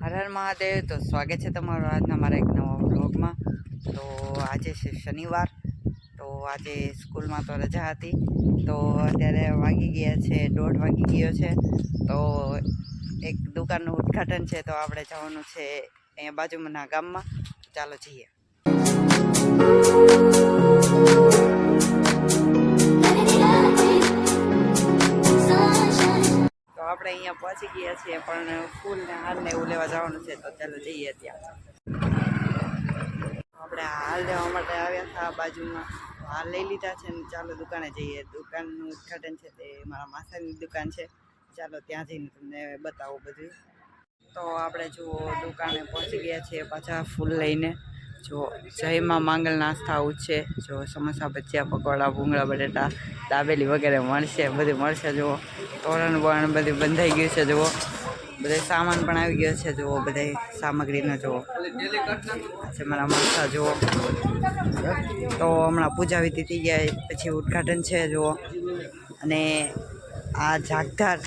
હર મહાદેવ. તો સ્વાગત છે તમારું આજના મારા એક નવા બ્લોગમાં તો આજે છે શનિવાર. તો આજે સ્કૂલમાં તો રજા હતી. તો અત્યારે વાગી ગયા છે, દોઢ વાગી ગયો છે. તો એક દુકાનનું ઉદ્ઘાટન છે, તો આપણે જવાનું છે અહીંયા બાજુમાંના ગામમાં. ચાલો જઈએ. આપણે અહીંયા પહોંચી ગયા છીએ, પણ ફૂલ ને હાલ ને એવું લેવા જવાનું છે, તો ચાલો જઈએ ત્યાં. આપણે હાલ લેવા માટે આવ્યા હતા આ બાજુમાં. હાલ લઈ લીધા છે ને ચાલો દુકાને જઈએ. દુકાનનું ઉદઘાટન છે તે મારા માસાની દુકાન છે. ચાલો ત્યાં જઈને તમને બતાવું બધું. તો આપણે જુઓ, દુકાને પહોંચી ગયા છીએ પાછા ફૂલ લઈને. જો, જયમાં માંગલ નાસ્તા છે જો, સમોસા, ભજીયા, પકોડા, ભૂંગળા, બટેટા, દાબેલી વગેરે મળશે, બધું મળશે, જુઓ. તોરણ બરણ બધું બંધાઈ ગયું છે, જુઓ. બધે સામાન પણ આવી ગયો છે, જુઓ, બધે સામગ્રીનો, જુઓ. છે મારા માણસા જુઓ. તો હમણાં પૂજા વિધિ થઈ ગયા પછી ઉદ્ઘાટન છે, જુઓ. અને આ જાગધાર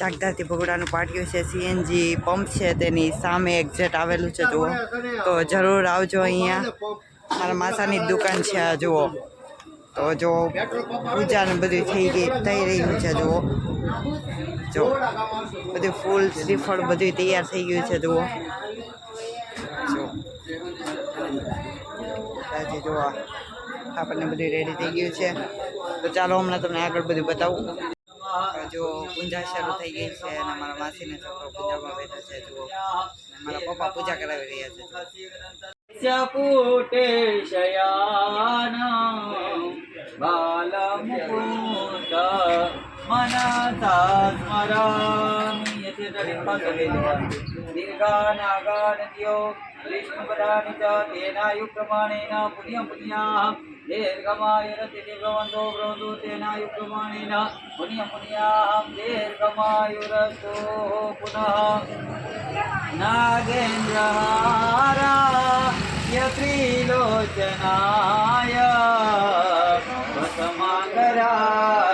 જાગધારથી ભગોડાનું પાટિયું છે સીએનજી પંપ છે, તેની સામે એક્ઝેટ આવેલું છે, જુઓ. તો જરૂર આવજો અહીંયા. મારા માસાની જ દુકાન છે આ, જુઓ. તો જો પૂજા ને બધું થઈ ગઈ, થઈ રહ્યું છે, જુઓ. જો બધું ફૂલ શ્રીફળ બધું તૈયાર થઈ ગયું છે, જુઓ. જો. હજી જુઓ. આપણને બધું રેડી થઈ ગયું છે. તો ચાલો હમણાં તમને આગળ બધું બતાવું. જો પૂજા શરૂ થઈ ગઈ છે અને મારા માસીને છોકરો પૂજામાં બેઠો છે, જુઓ. મારા પપ્પા પૂજા કરાવી રહ્યા છે પૂટે શયાન બાલમુકુટ મનસા સ્મરામિ દીર્ઘાનાગાનદીઓ વિષ્ણુપદાની ચ તેનાયુ પ્રમાણેન પુણ્ય પુણ્યાહ દીર્ઘમાય રતિ દીર્ઘવંતો બ્રહ્મદો તેનાયુ પ્રમાણેન પુણ્ય પુણ્યાહ દીર્ઘમાયુરસો પુનઃ નાગેન્દ્રહારાય ત્રિલોચનાય વસમાકરા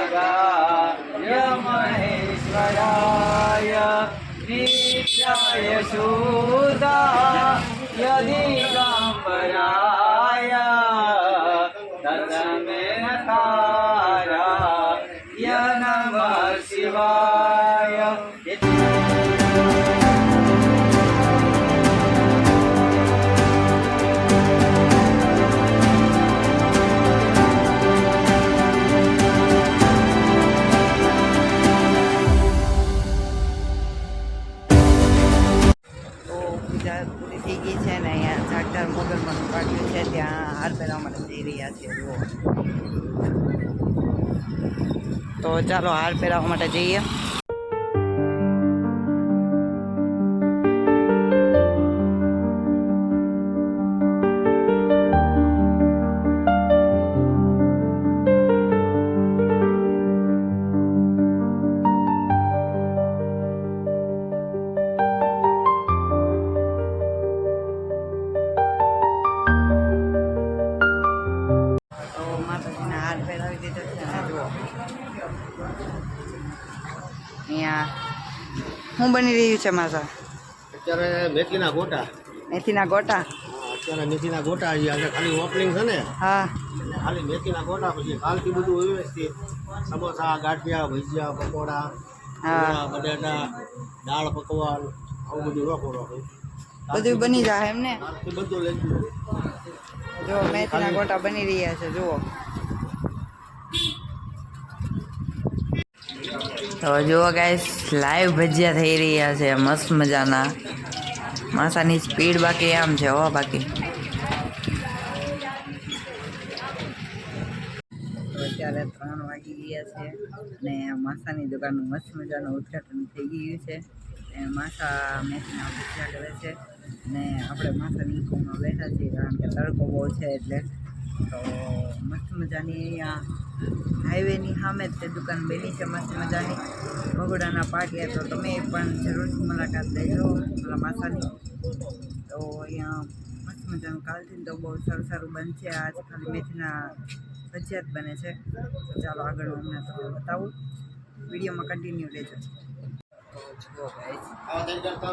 नित्याय शूदाय दिगम्बराय ततमेकाराय नमः शिवाय ચાલો હાર પહેરાવવા માટે જઈએ. અહીંયા. શું બની રહ્યું છે માસા અત્યારે મેથીના ગોટા. મેથીના ગોટા. અત્યારે મેથીના ગોટા આજે ખાલી ઓપનિંગ છે ને. હા. ખાલી મેથીના ગોટા પછી કાલથી બધું વ્યવસ્થિત. સમોસા ગાંઠિયા ભજીયા પકોડા હા. બટાટા દાળ પકવાન આવું બધું રોકો રોકો. બધું બની જાય એમ ને? બધું લઈ જો મેથીના ગોટા બની રહ્યા છે જુઓ. તો જુઓ ગાઈસ લાઈવ ભજીયા થઈ રહ્યા છે, મસ્ત મજાના. માસાની સ્પીડ બાકી આમ છે, હો, બાકી. અત્યારે ત્રણ વાગી ગયા છે અને માસાની દુકાનનું મસ્ત મજાનું ઉદઘાટન થઈ ગયું છે. અને માસા મેથીના ભજીયા કરે છે. અને આપણે માસાની ઇકોમાં બેઠા છીએ, કારણ કે તડકો બહુ છે એટલે તો મસ્ત મજાની અહીંયા હાઈવેની સામે જ તે દુકાન બની છે, મસ્ત મજાની. ભગોડાના પાટિયા તો તમે પણ જરૂરથી મુલાકાત લેજો મારા માસાની તો અહીંયા મસ્ત મજાનું કાલથી તો બહુ સારું સારું બનશે. આજ ખાલી મેથીના ભજીયાત બને છે. તો ચાલો આગળ અમને તમને બતાવું. વિડીયોમાં કન્ટિન્યુ કરતા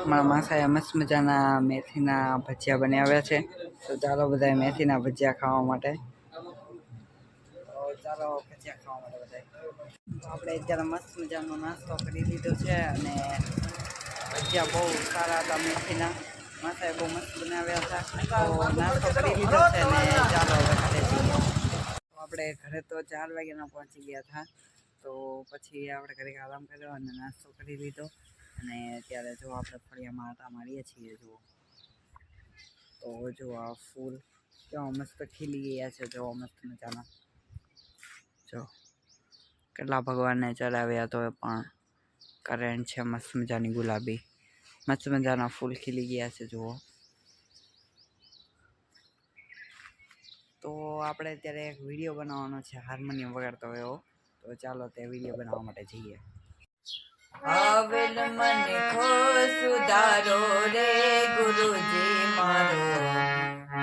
મારા માસાએ મસ્ત મજાના મેથીના ભજીયા બનાવ્યા છે. તો ચાલો બધા મેથીના ભજીયા ખાવા માટે. ચાલો ભજીયા ખાવા માટે બધા આપણે અત્યારે મસ્ત મજાનો નાસ્તો કરી લીધો છે અને ભજીયા બહુ સારા હતા મેથીના. માસાએ બહુ મસ્ત બનાવ્યા હતા. તો નાસ્તો કરી લીધો છે ને ચાલો હવે ઘરે આપણે ઘરે તો ચાર વાગ્યાના પહોંચી ગયા હતા. તો પછી આપણે ઘરે આરામ કર્યો અને નાસ્તો કરી લીધો. અને ત્યારે જો આપણે ફળિયામાં આટા મારીએ છીએ, જુઓ. તો જો આ ફૂલ કેવા મસ્ત ખીલી ગયા છે જો મસ્ત મજાના. જો કેટલા ભગવાનને ચડાવ્યા તો પણ કરેન્ટ છે, મસ્ત મજાની ગુલાબી. મસ્ત મજાના ફૂલ ખીલી ગયા છે, જુઓ. તો આપણે અત્યારે એક વીડિયો બનાવવાનો છે, હાર્મોનિયમ વગાડતો એવો. તો ચાલો તે વીડિયો બનાવવા માટે જઈએ. આવેલ મને ખો સુધારો રે ગુરુજી મારો.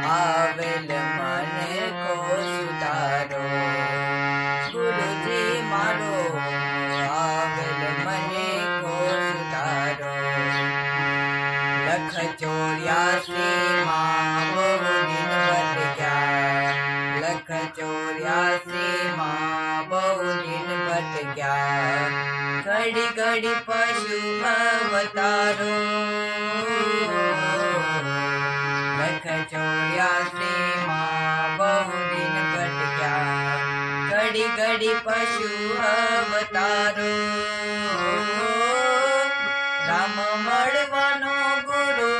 આવેલ મને ખો સુધારો. ગુરુજી મારો. આવેલ મને ખો સુધારો. લખ ચોર્યાસી માં બહુ દિન ભટક્યા લખ ચોર્યાસી માં બહુ ભટક્યા ઘડી ઘડી પશુ અવતારો લખ ચોર્યાસી માં બહુ દિન ભટક્યા ઘડી ઘડી પશુ અવતારો રામ મળવાનો ગુરુ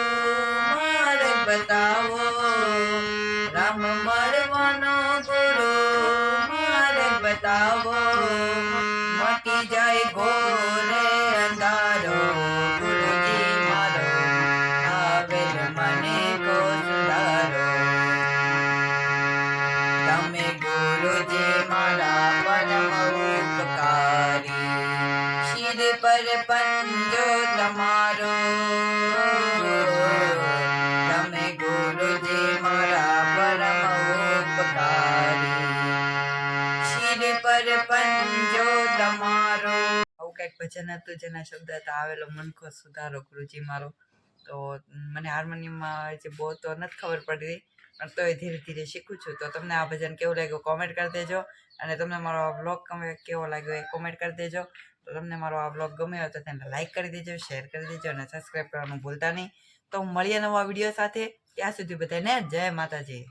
માર્ગ બતાવો. રામ મળવાનો ગુરુ માર્ગ બતાવો. જાય ઘોરે અંધારો ગુરુજી મારો આવેલ મને તમે ગુરુજી મારા પરમ ઉપકારી પર પંજો તમારો. તમે ગુરુજી મારા પરમ ઉપકારી પર પંજો કંઈક ભજન હતું જેના શબ્દ હતા, આવેલો મનખો સુધારો ગુરુજી મારો. તો મને હાર્મોનિયમમાં જે બહુ તો નથી ખબર પડી પણ તોય ધીરે ધીરે શીખું છું. તો તમને આ ભજન કેવું લાગ્યું કોમેન્ટ કરી દેજો અને તમને મારો આ બ્લોગ કેવો લાગ્યો એ કોમેન્ટ કરી દેજો. તો તમને મારો આ બ્લોગ ગમ્યો હોય તો તેને લાઇક કરી દેજો શેર કરી દેજો અને સબસ્ક્રાઈબ કરવાનું ભૂલતા નહીં. તો મળીએ નવા વીડિયો સાથે. ત્યાં સુધી બધાને જય માતાજી.